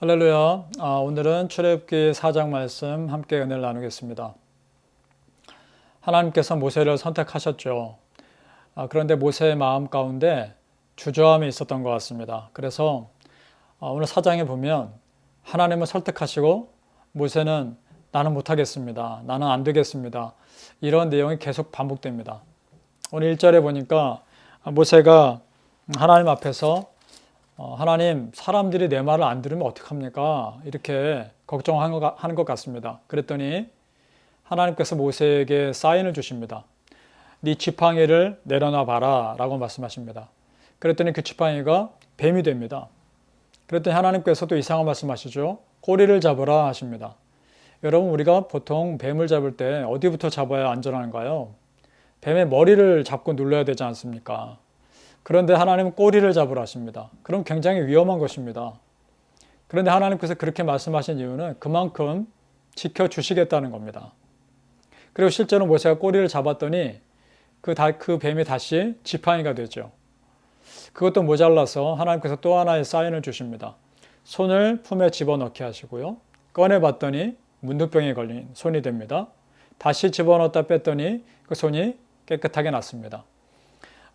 할렐루야. 아, 오늘은 출애굽기 4장 말씀 함께 은혜를 나누겠습니다. 하나님께서 모세를 선택하셨죠. 아, 그런데 모세의 마음 가운데 주저함이 있었던 것 같습니다. 그래서 아, 오늘 4장에 보면 하나님을 설득하시고 모세는 나는 못하겠습니다. 나는 안 되겠습니다. 이런 내용이 계속 반복됩니다. 오늘 1절에 보니까 모세가 하나님 앞에서 어, 하나님 사람들이 내 말을 안 들으면 어떡합니까? 이렇게 걱정하는 것 같습니다. 그랬더니 하나님께서 모세에게 사인을 주십니다. 네 지팡이를 내려놔 봐라 라고 말씀하십니다. 그랬더니 그 지팡이가 뱀이 됩니다. 그랬더니 하나님께서 도 이상한 말씀하시죠. 꼬리를 잡으라 하십니다. 여러분 우리가 보통 뱀을 잡을 때 어디부터 잡아야 안전한가요? 뱀의 머리를 잡고 눌러야 되지 않습니까? 그런데 하나님은 꼬리를 잡으라 하십니다. 그럼 굉장히 위험한 것입니다. 그런데 하나님께서 그렇게 말씀하신 이유는 그만큼 지켜주시겠다는 겁니다. 그리고 실제로 모세가 꼬리를 잡았더니 그, 다, 그 뱀이 다시 지팡이가 되죠. 그것도 모자라서 하나님께서 또 하나의 사인을 주십니다. 손을 품에 집어넣게 하시고요. 꺼내봤더니 문둥병에 걸린 손이 됩니다. 다시 집어넣었다 뺐더니 그 손이 깨끗하게 났습니다.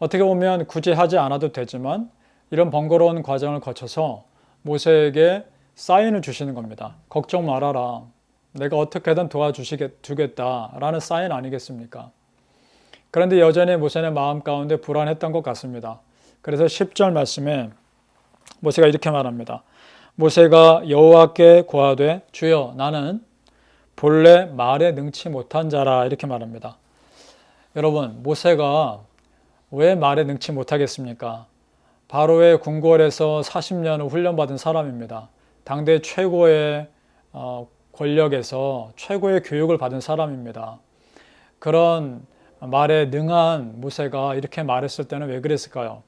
어떻게 보면 굳이 하지 않아도 되지만 이런 번거로운 과정을 거쳐서 모세에게 사인을 주시는 겁니다. 걱정 말아라. 내가 어떻게든 도와주겠다라는 사인 아니겠습니까? 그런데 여전히 모세는 마음 가운데 불안했던 것 같습니다. 그래서 10절 말씀에 모세가 이렇게 말합니다. 모세가 여호와께 고하되 주여 나는 본래 말에 능치 못한 자라 이렇게 말합니다. 여러분 모세가 왜 말에 능치 못하겠습니까? 바로의 궁궐에서 40년을 훈련받은 사람입니다. 당대 최고의 어, 권력에서 최고의 교육을 받은 사람입니다. 그런 말에 능한 모세가 이렇게 말했을 때는 왜 그랬을까요?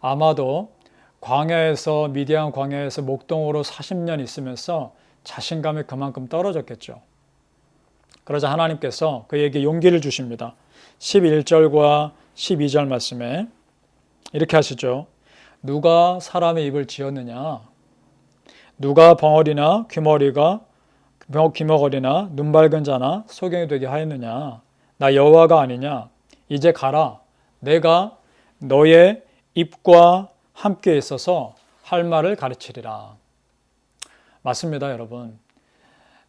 아마도 광야에서 미디안 광야에서 목동으로 40년 있으면서 자신감이 그만큼 떨어졌겠죠. 그러자 하나님께서 그에게 용기를 주십니다. 11절과 12절 말씀에 이렇게 하시죠. 누가 사람의 입을 지었느냐? 누가 벙어리나 귀머리가 귀머거리나 눈 밝은 자나 소경이 되게 하였느냐? 나 여호와가 아니냐? 이제 가라. 내가 너의 입과 함께 있어서 할 말을 가르치리라. 맞습니다, 여러분.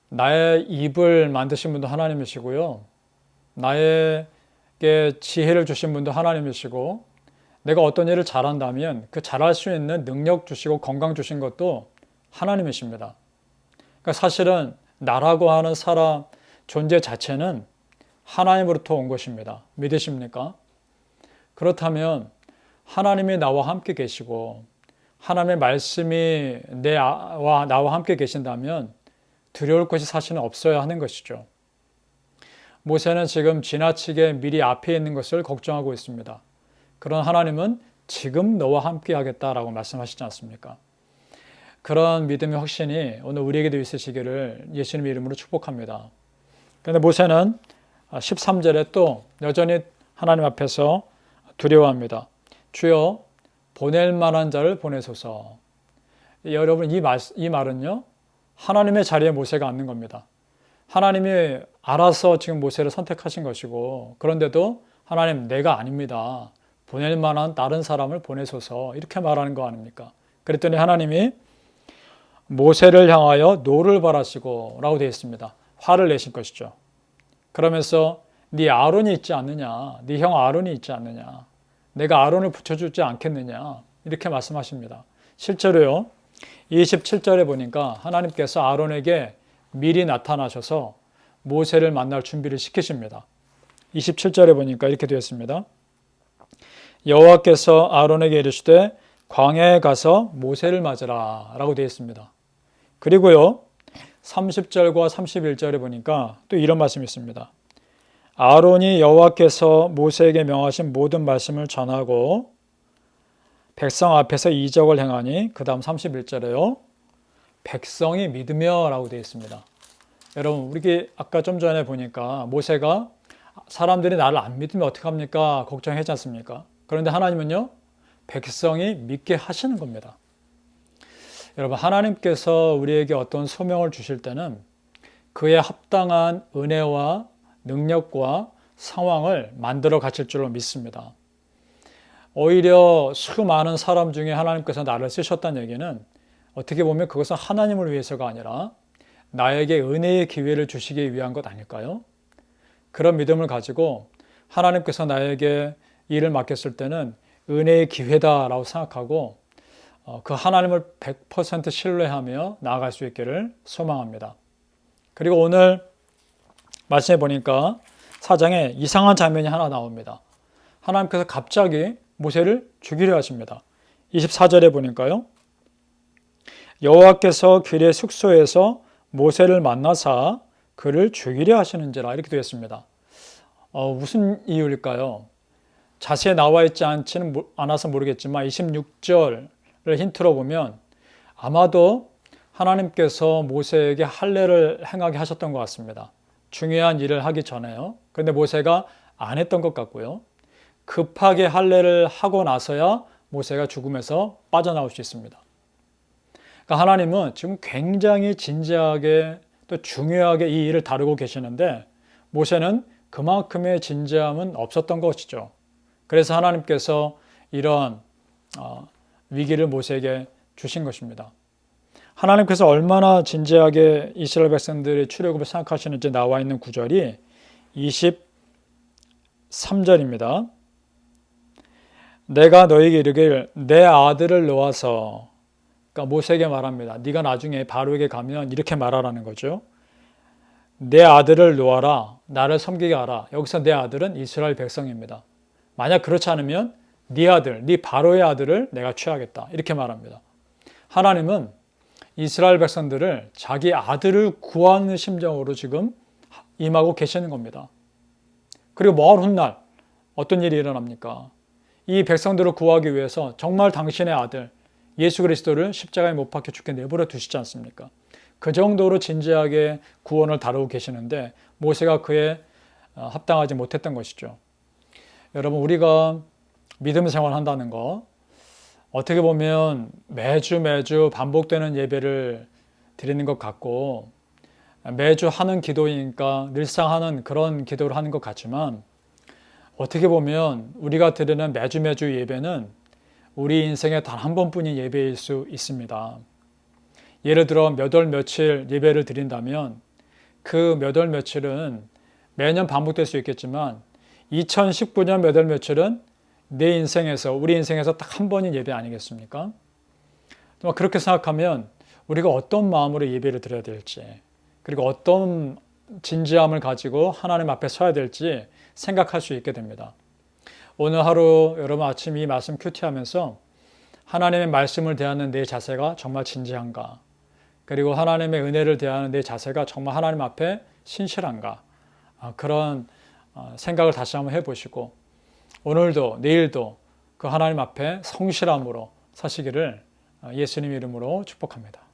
나의 입을 만드신 분도 하나님이시고요. 나의 게 지혜를 주신 분도 하나님이시고 내가 어떤 일을 잘한다면 그 잘할 수 있는 능력 주시고 건강 주신 것도 하나님이십니다. 그러니까 사실은 나라고 하는 사람 존재 자체는 하나님으로부터 온 것입니다. 믿으십니까? 그렇다면 하나님이 나와 함께 계시고 하나님의 말씀이 내와 나와 함께 계신다면 두려울 것이 사실은 없어야 하는 것이죠. 모세는 지금 지나치게 미리 앞에 있는 것을 걱정하고 있습니다. 그런 하나님은 지금 너와 함께 하겠다라고 말씀하시지 않습니까? 그런 믿음의 확신이 오늘 우리에게도 있으시기를 예수님의 이름으로 축복합니다. 그런데 모세는 13절에 또 여전히 하나님 앞에서 두려워합니다. 주여 보낼 만한 자를 보내소서. 여러분 이, 말, 이 말은요 하나님의 자리에 모세가 앉는 겁니다. 하나님이 알아서 지금 모세를 선택하신 것이고 그런데도 하나님 내가 아닙니다. 보낼 만한 다른 사람을 보내소서 이렇게 말하는 거 아닙니까? 그랬더니 하나님이 모세를 향하여 노를 바라시고 라고 되어 있습니다. 화를 내신 것이죠. 그러면서 네 아론이 있지 않느냐? 네 형 아론이 있지 않느냐? 내가 아론을 붙여주지 않겠느냐? 이렇게 말씀하십니다. 실제로요. 27절에 보니까 하나님께서 아론에게 미리 나타나셔서 모세를 만날 준비를 시키십니다. 27절에 보니까 이렇게 되었습니다. 여호와께서 아론에게 이르시되 광야에 가서 모세를 맞으라 라고 되어 있습니다. 그리고요 30절과 31절에 보니까 또 이런 말씀이 있습니다. 아론이 여호와께서 모세에게 명하신 모든 말씀을 전하고 백성 앞에서 이적을 행하니 그 다음 31절에요. 백성이 믿으며 라고 되어 있습니다. 여러분, 우리 아까 좀 전에 보니까 모세가 사람들이 나를 안 믿으면 어떡합니까? 걱정했지 않습니까? 그런데 하나님은요, 백성이 믿게 하시는 겁니다. 여러분 하나님께서 우리에게 어떤 소명을 주실 때는 그에 합당한 은혜와 능력과 상황을 만들어 가실 줄로 믿습니다. 오히려 수많은 사람 중에 하나님께서 나를 쓰셨다는 얘기는 어떻게 보면 그것은 하나님을 위해서가 아니라 나에게 은혜의 기회를 주시기 위한 것 아닐까요? 그런 믿음을 가지고 하나님께서 나에게 일을 맡겼을 때는 은혜의 기회다라고 생각하고 어, 그 하나님을 100% 신뢰하며 나아갈 수 있기를 소망합니다. 그리고 오늘 말씀해 보니까 사장에 이상한 장면이 하나 나옵니다. 하나님께서 갑자기 모세를 죽이려 하십니다. 24절에 보니까요. 여호와께서 길의 숙소에서 모세를 만나사 그를 죽이려 하시는지라 이렇게 되어 있습니다. 어, 무슨 이유일까요? 자세히 나와 있지 않지는 않아서 모르겠지만 26절을 힌트로 보면 아마도 하나님께서 모세에게 할례를 행하게 하셨던 것 같습니다. 중요한 일을 하기 전에요. 그런데 모세가 안 했던 것 같고요. 급하게 할례를 하고 나서야 모세가 죽음에서 빠져나올 수 있습니다. 그러니까 하나님은 지금 굉장히 진지하게 또 중요하게 이 일을 다루고 계시는데 모세는 그만큼의 진지함은 없었던 것이죠. 그래서 하나님께서 이런 어, 위기를 모세에게 주신 것입니다. 하나님께서 얼마나 진지하게 이스라엘 백성들의 출애굽을 생각하시는지 나와 있는 구절이 23절입니다. 내가 너에게 이르길 내 아들을 놓아서 그러니까 모세에게 말합니다. 네가 나중에 바로에게 가면 이렇게 말하라는 거죠. 내 아들을 놓아라. 나를 섬기게 하라. 여기서 내 아들은 이스라엘 백성입니다. 만약 그렇지 않으면 네 아들, 네 바로의 아들을 내가 취하겠다. 이렇게 말합니다. 하나님은 이스라엘 백성들을 자기 아들을 구하는 심정으로 지금 임하고 계시는 겁니다. 그리고 먼 훗날 어떤 일이 일어납니까? 이 백성들을 구하기 위해서 정말 당신의 아들 예수 그리스도를 십자가에 못 박혀 죽게 내버려 두시지 않습니까? 그 정도로 진지하게 구원을 다루고 계시는데 모세가 그에 어, 합당하지 못했던 것이죠. 여러분 우리가 믿음 생활한다는 거 어떻게 보면 매주 매주 반복되는 예배를 드리는 것 같고 매주 하는 기도이니까 늘상 하는 그런 기도를 하는 것 같지만 어떻게 보면 우리가 드리는 매주 매주 예배는 우리 인생에 단한 번뿐인 예배일 수 있습니다. 예를 들어 몇 월 며칠 예배를 드린다면 그 몇 월 며칠은 매년 반복될 수 있겠지만 2019년 몇 월 며칠은 내 인생에서 우리 인생에서 딱 한 번인 예배 아니겠습니까? 그렇게 생각하면 우리가 어떤 마음으로 예배를 드려야 될지 그리고 어떤 진지함을 가지고 하나님 앞에 서야 될지 생각할 수 있게 됩니다. 오늘 하루 여러분 아침 이 말씀 큐티하면서 하나님의 말씀을 대하는 내 자세가 정말 진지한가? 그리고 하나님의 은혜를 대하는 내 자세가 정말 하나님 앞에 신실한가? 아, 그런 어, 생각을 다시 한번 해보시고 오늘도 내일도 그 하나님 앞에 성실함으로 사시기를 어, 예수님 이름으로 축복합니다.